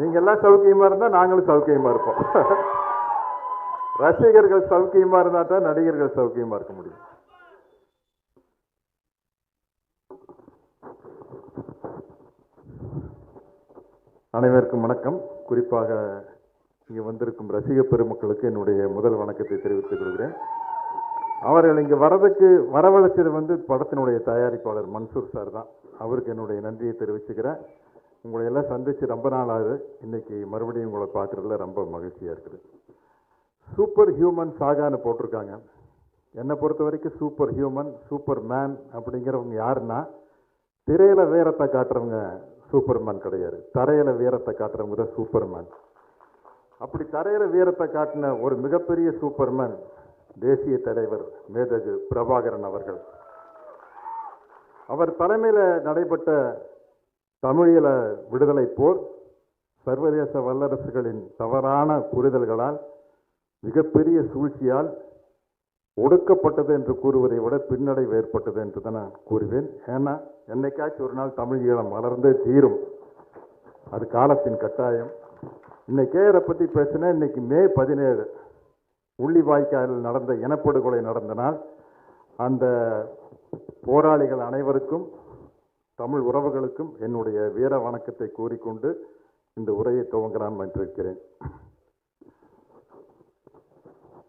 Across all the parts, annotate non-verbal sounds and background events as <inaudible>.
நீங்க எல்லாம் சௌக்கியமா இருந்தா நாங்களும் சௌக்கியமா இருப்போம். ரசிகர்கள் சௌக்கியமா இருந்தா தான் நடிகர்கள் சௌக்கியமா இருக்க முடியும். அனைவருக்கும் வணக்கம். குறிப்பாக இங்கே வந்திருக்கும் ரசிக பெருமக்களுக்கு என்னுடைய முதல் வணக்கத்தை தெரிவித்துக் கொள்கிறேன். அவர்கள் இங்கே வரதுக்கு வரவழைச்சது வந்து படத்தினுடைய தயாரிப்பாளர் மன்சூர் சார் தான். அவருக்கு என்னுடைய நன்றியை தெரிவிச்சுக்கிறேன். உங்களை எல்லாம் சந்தித்து ரொம்ப நாள் ஆகுது. இன்றைக்கி மறுபடியும் உங்களை பார்க்குறதுல ரொம்ப மகிழ்ச்சியாக இருக்குது. சூப்பர் ஹியூமன் சாகான்னு போட்டிருக்காங்க. என்னை பொறுத்த வரைக்கும் சூப்பர் ஹியூமன் சூப்பர் மேன் அப்படிங்கிறவங்க யாருன்னா திரையில் வீரத்தை காட்டுறவங்க சூப்பர் மேன் கிடையாது. தரையில் வீரத்தை காட்டுறவங்க தான் சூப்பர் மேன் அப்படி தரையில் வீரத்தை காட்டின ஒரு மிகப்பெரிய சூப்பர் மேன் தேசிய தலைவர் மேதகு பிரபாகரன் அவர்கள். அவர் தலைமையில் நடைபெற்ற தமிழீழ விடுதலை போர் சர்வதேச வல்லரசுகளின் தவறான புரிதல்களால் மிகப்பெரிய சூழ்ச்சியால் ஒடுக்கப்பட்டது என்று கூறுவதை விட பின்னடைவு ஏற்பட்டது என்று தான் நான் கூறுவேன். ஏன்னா என்னைக்காச்சும் ஒரு நாள் தமிழ் ஈழம் வளர்ந்தே தீரும். அது காலத்தின் கட்டாயம். இன்னைக்கு அதை பற்றி பேசினா இன்னைக்கு மே பதினேழு. உள்ளிவாய்க்காலில் நடந்த இனப்படுகொலை நடந்த நாள். அந்த போராளிகள் அனைவருக்கும் தமிழ் உறவுகளுக்கும் என்னுடைய வீர வணக்கத்தை கூறிக்கொண்டு இந்த உரையை துவங்கலாம் என்றிருக்கிறேன்.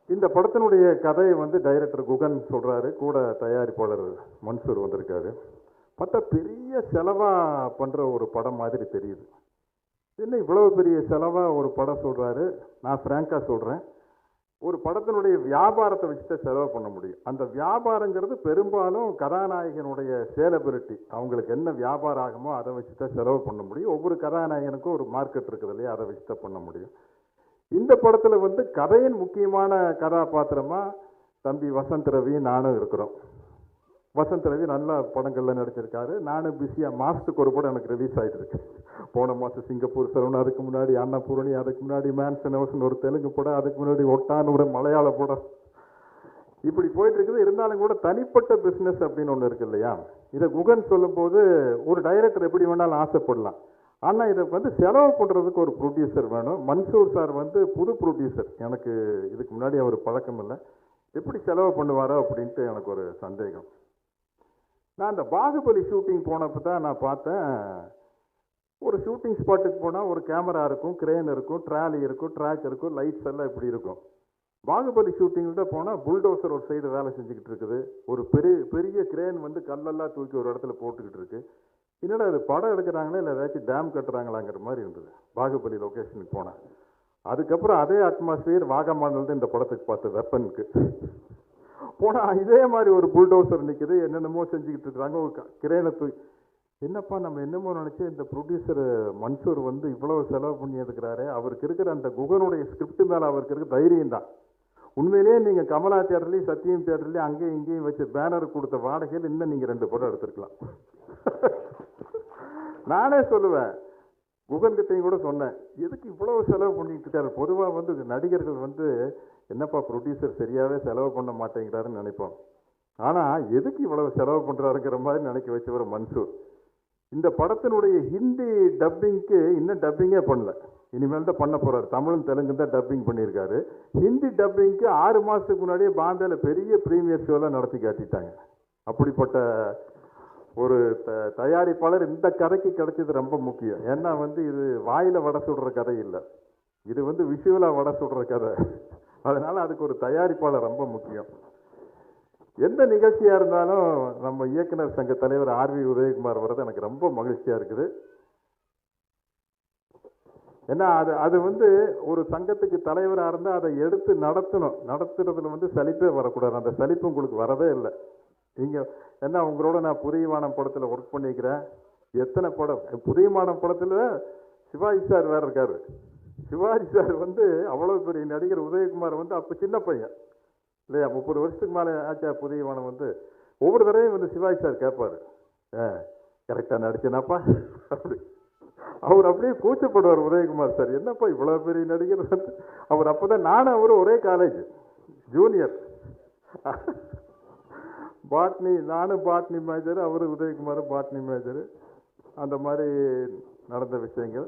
இந்த படத்தினுடைய கதையை வந்து டைரக்டர் குகன் சொல்றாரு. கூட தயாரிப்பாளர் மன்சூர் வந்திருக்காரு. பார்த்தா பெரிய செலவா பண்ற ஒரு படம் மாதிரி தெரியுது. என்ன இவ்வளவு பெரிய செலவா ஒரு படம் சொல்றாரு? நான் பிராங்கா சொல்றேன். ஒரு படத்தினுடைய வியாபாரத்தை வச்சு தான் செலவு பண்ண முடியும். அந்த வியாபாரங்கிறது பெரும்பாலும் கதாநாயகனுடைய சேலபிலிட்டி அவங்களுக்கு என்ன வியாபாரம் ஆகுமோ அதை வச்சு தான் செலவு பண்ண முடியும். ஒவ்வொரு கதாநாயகனுக்கும் ஒரு மார்க்கெட் இருக்குது இல்லையா? அதை வச்சு தான் பண்ண முடியும். இந்த படத்தில் வந்து கதையின் முக்கியமான கதாபாத்திரமாக தம்பி வசந்த் ரவி நானும் இருக்கிறோம். வசந்த் ரவி நல்ல படங்கள்ல நடிச்சிருக்காரு. நானும் பிஸியாக மாசத்துக்கு ஒரு படம் எனக்கு ரிலீஸ் ஆகிட்டு இருக்கு போன மாசம் சிங்கப்பூர் சரவணன் அதுக்கு முன்னாடி அன்னபூரணி அதுக்கு முன்னாடி மேன்சன் ஹவுஸ்னு ஒரு தெலுங்கு படம் அதுக்கு முன்னாடி ஒட்டான்னு ஒரு மலையாள படம். இப்படி போயிட்டு இருக்குது இருந்தாலும் கூட தனிப்பட்ட பிஸ்னஸ் அப்படின்னு ஒன்று இருக்கு இல்லையா? இதை குகன் சொல்லும்போது ஒரு டைரக்டர் எப்படி வேணாலும் ஆசைப்படலாம். ஆனால் இதை வந்து செலவு பண்ணுறதுக்கு ஒரு ப்ரொடியூசர் வேணும். மன்சூர் சார் வந்து புது ப்ரொடியூசர் எனக்கு இதுக்கு முன்னாடி அவர் பழக்கம் இல்லை. எப்படி செலவு பண்ணுவாரோ அப்படின்ட்டு எனக்கு ஒரு சந்தேகம். நான் அந்த பாகுபலி ஷூட்டிங் போனப்போ தான் நான் பார்த்தேன். ஒரு ஷூட்டிங் ஸ்பாட்டுக்கு போனால் ஒரு கேமரா இருக்கும் கிரேன் இருக்கும் ட்ராலி இருக்கும் ட்ராக் இருக்கும் லைட்ஸ் எல்லாம் இப்படி இருக்கும். பாகுபலி ஷூட்டிங்கிட்ட போனால் புல்டோசர் ஒரு சைடு வேலை செஞ்சுக்கிட்டு இருக்குது. ஒரு பெரிய பெரிய கிரேன் வந்து கல்லெல்லாம் தூக்கி ஒரு இடத்துல போட்டுக்கிட்டு இருக்கு. என்னடா இது படம் எடுக்கிறாங்களா இல்லை ஏதாச்சும் டேம் கட்டுறாங்களாங்கிற மாதிரி இருந்தது. பாகுபலி லொக்கேஷனுக்கு போனேன் அதுக்கப்புறம் அதே அட்மாஸ்பியர் வாகமானது இந்த படத்துக்கு பார்த்து வெப்பனுக்கு போனால் இதே மாதிரி ஒரு புல்டோசர் நிற்குது என்னென்னமோ செஞ்சுக்கிட்டு இருக்கிறாங்க ஒரு க- கிரேனை தூக்கி என்னப்பா நம்ம என்னமோ நினச்சி இந்த ப்ரொடியூசர் மன்சூர் வந்து இவ்வளவு செலவு பண்ணி எடுக்கிறாரு. அவருக்கு இருக்கிற அந்த குகனுடைய ஸ்கிரிப்ட் மேலே அவருக்கு இருக்கிற தைரியம் தான். உண்மையிலேயே நீங்கள் கமலா தேட்டர்லேயும் சத்தியம் தேட்டர்லேயும் அங்கேயும் இங்கேயும் வச்சு பேனர் கொடுத்த வாடகையில் இன்னும் நீங்கள் ரெண்டு படம் எடுத்துருக்கலாம். <laughs> நானே சொல்லுவேன். குகன்கிட்டையும் கூட சொன்னேன். எதுக்கு இவ்வளவு செலவு பண்ணிட்டு இருக்காரு? பொதுவாக வந்து நடிகர்கள் வந்து என்னப்பா ப்ரொடியூசர் சரியாகவே செலவு பண்ண மாட்டேங்கிறாருன்னு நினைப்போம். ஆனால் எதுக்கு இவ்வளவு செலவு பண்ணுறாருங்கிற மாதிரி நினைக்க வச்சவர் மன்சூர். இந்த படத்தினுடைய ஹிந்தி டப்பிங்க்கு இன்னும் டப்பிங்கே பண்ணல. இனிமேல் தான் பண்ண போகிறார் தமிழும் தெலுங்கு தான் டப்பிங் பண்ணியிருக்காரு. ஹிந்தி டப்பிங்க்கு ஆறு மாதத்துக்கு முன்னாடியே பாம்பேயில் பெரிய ப்ரீமியர் ஷோலாம் நடத்தி காட்டிட்டாங்க. அப்படிப்பட்ட ஒரு த- தயாரிப்பாளர் இந்த கதைக்கு கிடைச்சது ரொம்ப முக்கியம். ஏன்னா வந்து இது வாயில் வடை சுடுற கதை இல்லை. இது வந்து விஷுவலாக வடை சுடுற கதை. அதனால அதுக்கு ஒரு தயாரிப்பாளர் ரொம்ப முக்கியம். எந்த நிகழ்ச்சியாக இருந்தாலும் நம்ம இயக்குனர் சங்க தலைவர் ஆர் வி உதயகுமார் வர்றது எனக்கு ரொம்ப மகிழ்ச்சியாக இருக்குது. ஏன்னா அது அது வந்து ஒரு சங்கத்துக்கு தலைவராக இருந்தால் அதை எடுத்து நடத்தணும். நடத்துறதுல வந்து சலிப்பே வரக்கூடாது. அந்த சலிப்பு உங்களுக்கு வரவே இல்லை. நீங்கள் ஏன்னா உங்களோட நான் புதியவானம் படத்தில் ஒர்க் பண்ணிக்கிறேன். எத்தனை படம்? புதியவானம் படத்தில் சிவாஜி சார் வேறு இருக்காரு. சிவாஜி சார் வந்து அவ்வளோ பெரிய நடிகர் உதயகுமார் வந்து அப்போ சின்ன பையன். இல்லையா? முப்பது வருஷத்துக்கு மேலே ஆச்சா புதியவானம் வந்து. ஒவ்வொரு தடவையும் வந்து சிவாஜி சார் கேட்பாரு. ஆ கரெக்டாக நடிச்சேனாப்பா? அப்படி. அவர் அப்படியே கூச்சப்படுவார் உதயகுமார் சார். என்னப்பா இவ்வளோ பெரிய நடிகர் வந்து? அவர் அப்பதான் நானும் அவரும் ஒரே காலேஜ் ஜூனியர் பாட்னி நானும் பாட்னி மேஜர் அவரும் உதயகுமார் பாட்னி மேஜர் அந்த மாதிரி நடந்த விஷயங்கள்.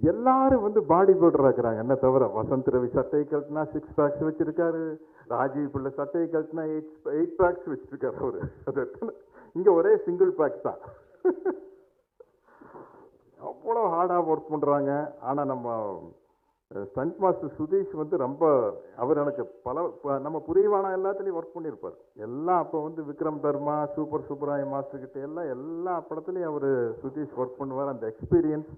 எல்லாரும் வந்து பாடி பில்டர் இருக்கிறாங்க. என்ன தவிர வசந்த் ரவி சட்டையை கழட்டினா சிக்ஸ் பேக்ஸ் வச்சிருக்காரு. ராஜீவ் பிள்ளை சட்டையை கழட்டினா எயிட் எயிட் பேக்ஸ் வச்சிருக்காரு அவரு. அது இங்கே ஒரே சிங்கிள் பேக் தான். அவ்வளோ ஹார்டாக ஒர்க் பண்ணுறாங்க ஆனால் நம்ம ஸ்டண்ட் மாஸ்டர் சுதீஷ் வந்து ரொம்ப அவர் எனக்கு பல ப- நம்ம புரியவானா எல்லாத்துலேயும் ஒர்க் பண்ணியிருப்பார் எல்லாம் அப்போ வந்து விக்ரம் தர்மா சூப்பர் சூப்பராய மாஸ்டர் கிட்ட எல்லாம் எல்லா படத்துலையும் அவர் சுதீஷ் ஒர்க் பண்ணுவார். அந்த எக்ஸ்பீரியன்ஸ்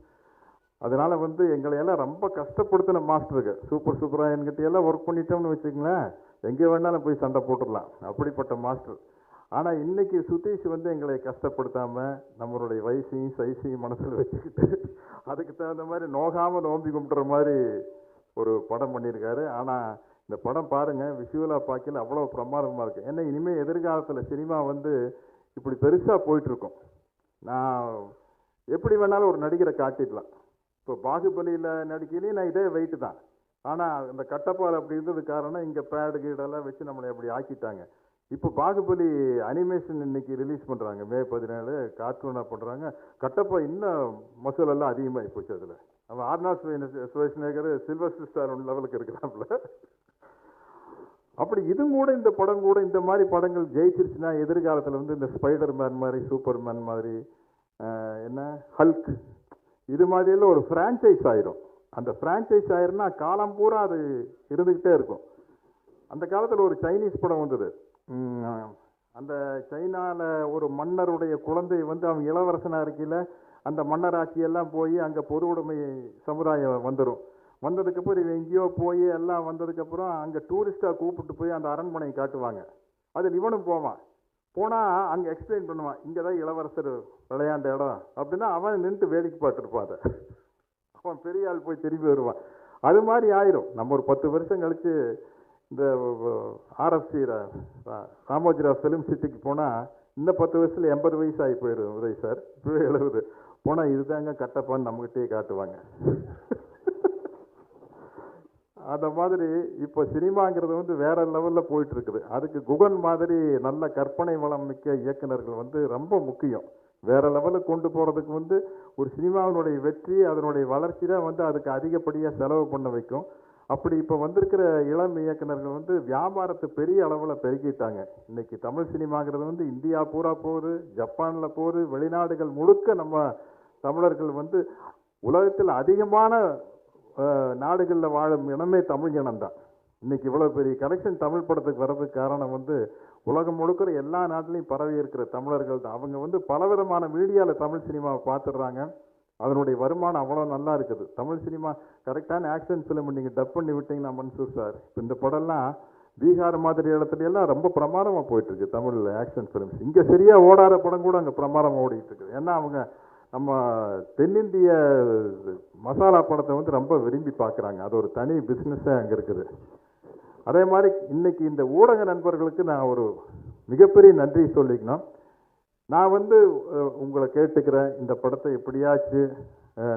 அதனால் வந்து எங்களை எல்லாம் ரொம்ப கஷ்டப்படுத்தின மாஸ்டருக்கு. சூப்பர் சூப்பராக என்கிட்ட எல்லாம் ஒர்க் பண்ணிட்டோம்னு வச்சுக்கங்களேன். எங்கே வேணாலும் போய் சண்டை போட்டுடலாம். அப்படிப்பட்ட மாஸ்டர். ஆனால் இன்றைக்கி சுதீஷ் வந்து எங்களை கஷ்டப்படுத்தாமல் நம்மளுடைய வயசையும் சைஸையும் மனசில் வச்சுக்கிட்டு அதுக்கு தகுந்த மாதிரி நோகாமல் நோம்பி கும்பிட்ற மாதிரி ஒரு படம் பண்ணியிருக்காரு. ஆனால் இந்த படம் பாருங்கள் விஷுவலாக பார்க்கல அவ்வளோ பிரமாதமாக இருக்குது ஏன்னா இனிமேல் எதிர்காலத்தில் சினிமா வந்து இப்படி பெருசாக போயிட்டுருக்கோம் நான் எப்படி வேணாலும் ஒரு நடிகரை காட்டிடலாம். இப்போ பாகுபலியில் நடிக்கையிலேயே நான் இதே வெயிட்டு தான். ஆனால் இந்த கட்டப்பால் அப்படி இருந்தது காரணம் இங்கே பேடு கீடெல்லாம் வச்சு நம்மளை அப்படி ஆக்கிட்டாங்க. இப்போ பாகுபலி அனிமேஷன் இன்னைக்கு ரிலீஸ் பண்ணுறாங்க மே பதினேழு கார்ட்டூனாக பண்ணுறாங்க கட்டப்பா இன்னும் மசூல் எல்லாம் அதிகமாகி போச்சு அதில். நம்ம ஆர்னா சுவேஷ்நேகர் சில்வர் ஸ்டார் லெவலுக்கு இருக்கிறாப்புல. அப்படி இதுவும் கூட இந்த படம் கூட இந்த மாதிரி படங்கள் ஜெயிச்சிருச்சுன்னா எதிர்காலத்தில் வந்து இந்த ஸ்பைடர் மேன் மாதிரி சூப்பர் மேன் மாதிரி என்ன? ஹல்க் இது மாதிரியெல்லாம் ஒரு ஃப்ரான்ச்சைஸ் ஆயிரும். அந்த ஃப்ரான்ச்சைஸ் ஆயிரும்னா காலம் பூரா அது இருந்துக்கிட்டே இருக்கும். அந்த காலத்தில் ஒரு சைனீஸ் படம் வந்தது. அந்த சைனாவில் ஒரு மன்னருடைய குழந்தை வந்து அவன் இளவரசனாக இருக்கையில் அந்த மன்னராட்சி எல்லாம் போய் அங்கே பொது உடைமை சமுதாயம் வந்துடும் வந்ததுக்கப்புறம் இவன் எங்கேயோ போய் எல்லாம் வந்ததுக்கப்புறம் அங்கே டூரிஸ்ட்டாக கூப்பிட்டு போய் அந்த அரண்மனையை காட்டுவாங்க. அதில் இவனும் போவான். போனால் அங்கே எக்ஸ்பிளைன் பண்ணுவான் இங்கே தான் இளவரசர் விளையாண்ட இடம் அப்படின்னா அவன் நின்று வேடிக்கை பார்த்துருப்பான் அதை. அவன் பெரிய ஆள் போய் திரும்பி வருவான். அது மாதிரி ஆயிரும். நம்ம ஒரு பத்து வருஷம் கழித்து இந்த ஆர்எஃப்சி ராமோஜிராவ் ஃபிலிம் சிட்டிக்கு போனால் இந்த பத்து வயசில் எண்பது வயசு ஆகி போயிடும் உதய் சார் இப்போவே எழுபது. போனால் இதுதாங்க கட்டப்பான்னு நம்மகிட்டயே காட்டுவாங்க. அந்த மாதிரி இப்போ சினிமாங்கிறது வந்து வேற லெவலில் போயிட்டு இருக்குது அதுக்கு குகன் மாதிரி நல்ல கற்பனை வளம் மிக்க இயக்குனர்கள் வந்து ரொம்ப முக்கியம். வேற லெவலுக்கு கொண்டு போகிறதுக்கு வந்து ஒரு சினிமாவினுடைய வெற்றி அதனுடைய வளர்ச்சி தான் வந்து அதுக்கு அதிகப்படியாக செலவு பண்ண வைக்கும். அப்படி இப்போ வந்திருக்கிற இளம் இயக்குனர்கள் வந்து வியாபாரத்தை பெரிய அளவில் பெருக்கிட்டாங்க. இன்னைக்கு தமிழ் சினிமாங்கிறது வந்து இந்தியா பூரா போகுது ஜப்பானில் போகுது வெளிநாடுகள் முழுக்க நம்ம தமிழர்கள் வந்து உலகத்தில் அதிகமான நாடுகளில் வாழும் இனமே தமிழ் இனம்தான். இன்னைக்கு இவ்வளோ பெரிய கனெக்ஷன் தமிழ் படத்துக்கு வர்றதுக்கு காரணம் வந்து உலகம் முழுக்கிற எல்லா நாட்டிலையும் பரவி இருக்கிற தமிழர்கள் தான். அவங்க வந்து பலவிதமான மீடியாவில் தமிழ் சினிமாவை பார்த்துடுறாங்க அதனுடைய வருமானம் அவ்வளோ நல்லா இருக்குது. தமிழ் சினிமா கரெக்டான ஆக்ஷன் ஃபிலிம் நீங்கள் டப் பண்ணி விட்டீங்கன்னா மன்சூர் சார் இந்த படம்லாம் பீகார் மாதிரி இடத்துல எல்லாம் ரொம்ப பிரமாதமாக போயிட்டுருக்கு தமிழில் ஆக்ஷன் ஃபிலிம்ஸ் இங்கே சரியாக ஓடாத படம் கூட அங்கே பிரமாதமாக ஓடிட்டு இருக்குது. ஏன்னா அவங்க நம்ம தென்னிந்திய மசாலா படத்தை வந்து ரொம்ப விரும்பி பார்க்குறாங்க. அது ஒரு தனி பிஸ்னஸ்ஸே அங்கே இருக்குது. அதே மாதிரி இன்னைக்கு இந்த ஊடக நண்பர்களுக்கு நான் ஒரு மிகப்பெரிய நன்றி சொல்லிக்கணும். நான் வந்து உங்களை கேட்டுக்கிறேன். இந்த படத்தை எப்படியாச்சு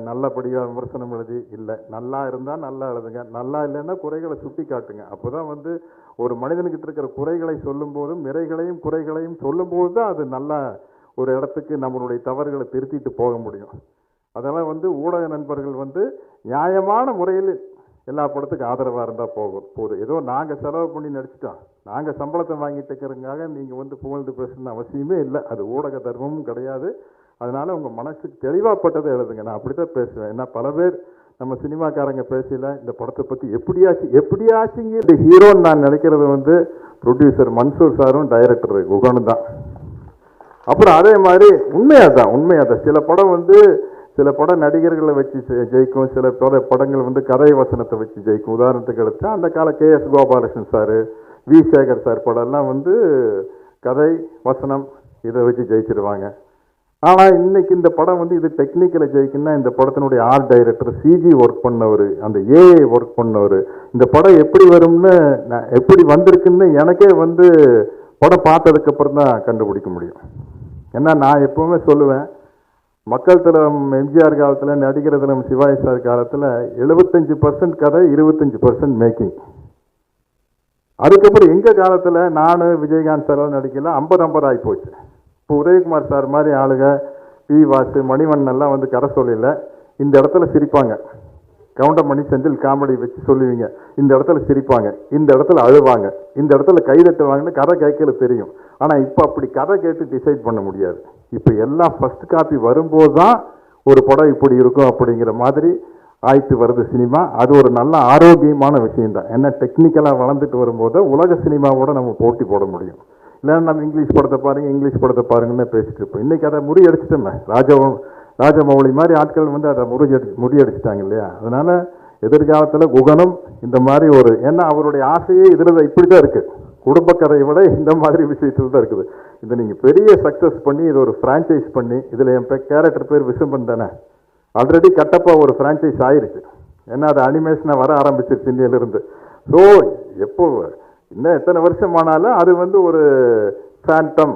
நல்லபடியாக விமர்சனம் எழுதி இல்லை நல்லா இருந்தால் நல்லா எழுதுங்க. நல்லா இல்லைன்னா குறைகளை சுட்டி காட்டுங்க. அப்போ தான் வந்து ஒரு மனிதனுக்கிட்ட இருக்கிற குறைகளை சொல்லும்போதும் நிறைகளையும் குறைகளையும் சொல்லும்போது தான் அது நல்லா ஒரு இடத்துக்கு நம்மளுடைய தவறுகளை திருத்திட்டு போக முடியும். அதெல்லாம் வந்து ஊடக நண்பர்கள் வந்து நியாயமான முறையில் எல்லா படத்துக்கும் ஆதரவாக இருந்தால் போகும் போதும் ஏதோ நாங்கள் செலவு பண்ணி நடிச்சிட்டோம். நாங்கள் சம்பளத்தை வாங்கிட்டு இருக்கிறதுக்காக நீங்கள் வந்து புகழ்ந்து பேசணும்னு அவசியமே இல்லை. அது ஊடக தர்மமும் கிடையாது. அதனால் உங்கள் மனசுக்கு தெளிவாகப்பட்டதை எழுதுங்க. நான் அப்படி தான் பேசுவேன். ஏன்னா பல பேர் நம்ம சினிமாக்காரங்க பேசல இந்த படத்தை பற்றி எப்படியாச்சு எப்படியாச்சுங்க இந்த ஹீரோன்னு நான் நினைக்கிறது வந்து ப்ரொடியூசர் மன்சூர் சாரும் டைரக்டர் குகனும் தான். அப்புறம் அதே மாதிரி உண்மையாக தான் உண்மையாக தான் சில படம் வந்து சில படம் நடிகர்களை வச்சு ஜெயிக்கும் சில பட படங்கள் வந்து கதை வசனத்தை வச்சு ஜெயிக்கும். உதாரணத்துக்கு எடுத்தா அந்த கால K. S. Gopalakrishnan sir V. Sekar sir படம்லாம் வந்து கதை வசனம் இதை வச்சு ஜெயிச்சிருவாங்க. ஆனால் இன்னைக்கு இந்த படம் வந்து இது டெக்னிக்கலை ஜெயிக்கணும்னா இந்த படத்தினுடைய ஆர்ட் டைரக்டர் சிஜி ஒர்க் பண்ணவர் அந்த ஏஐ ஒர்க் பண்ணவர் இந்த படம் எப்படி வரும்னு நான் எப்படி வந்திருக்குன்னு எனக்கே வந்து படம் பார்த்ததுக்கப்புறம் தான் கண்டுபிடிக்க முடியும். ஏன்னா நான் எப்போவுமே சொல்லுவேன் மக்கள் திலம் எம்ஜிஆர் காலத்தில் நடிகர் திலம் சிவாஜி சார் காலத்தில் எழுபத்தஞ்சு பர்சன்ட் கதை இருபத்தஞ்சு பர்சன்ட் மேக்கிங் அதுக்கப்புறம் எங்கள் காலத்தில் நான் விஜயகாந்த் சார் நடிக்கல ஐம்பது ஐம்பது ஆகி போச்சு. இப்போ உதயகுமார் சார் மாதிரி ஆளுங்க பி வாசு மணிவண்ணெல்லாம் வந்து கதை சொல்லல இந்த இடத்துல சிரிப்பாங்க. கவுண்டமணி செந்தில் காமெடி வச்சு சொல்லுவீங்க. இந்த இடத்துல சிரிப்பாங்க. இந்த இடத்துல அழுவாங்க. இந்த இடத்துல கைதட்டுவாங்கன்னு கதை கேட்கல தெரியும். ஆனால் இப்போ அப்படி கதை கேட்டு டிசைட் பண்ண முடியாது. இப்போ எல்லாம் ஃபர்ஸ்ட் காப்பி வரும்போது தான் ஒரு படம் இப்படி இருக்கும் அப்படிங்கிற மாதிரி ஆயிட்டு வருது சினிமா. அது ஒரு நல்ல ஆரோக்கியமான விஷயம்தான். ஏன்னா டெக்னிக்கலாக வளர்ந்துட்டு வரும்போது உலக சினிமாவோட நம்ம போட்டி போட முடியும். இல்லைன்னா நம்ம இங்கிலீஷ் படத்தை பாருங்கள் இங்கிலீஷ் படத்தை பாருங்கன்னு பேசிட்டு இருப்போம். இன்றைக்கி அதை முறியடிச்சிட்டோமே. ராஜவம் ராஜமௌழி மாதிரி ஆட்கள் வந்து அதை முறியடி முறியடிச்சிட்டாங்க இல்லையா? அதனால் எதிர்காலத்தில் குகனம் இந்த மாதிரி ஒரு ஏன்னா அவருடைய ஆசையே இதில் இப்படி தான் இருக்குது குடும்ப கதையை விட இந்த மாதிரி விஷயத்தில் தான் இருக்குது. இதை நீங்கள் பெரிய சக்ஸஸ் பண்ணி இது ஒரு ஃப்ரான்ச்சைஸ் பண்ணி இதில் என் கேரக்டர் பேர் விசும்பன் தானே? ஆல்ரெடி கட்டப்பாக ஒரு ஃப்ரான்ச்சைஸ் ஆயிருச்சு ஏன்னா அது அனிமேஷனாக வர ஆரம்பிச்சிருச்சு இந்தியிலிருந்து ஸோ எப்போ இன்னும் எத்தனை வருஷம் ஆனாலும் அது வந்து ஒரு ஃபேண்டம்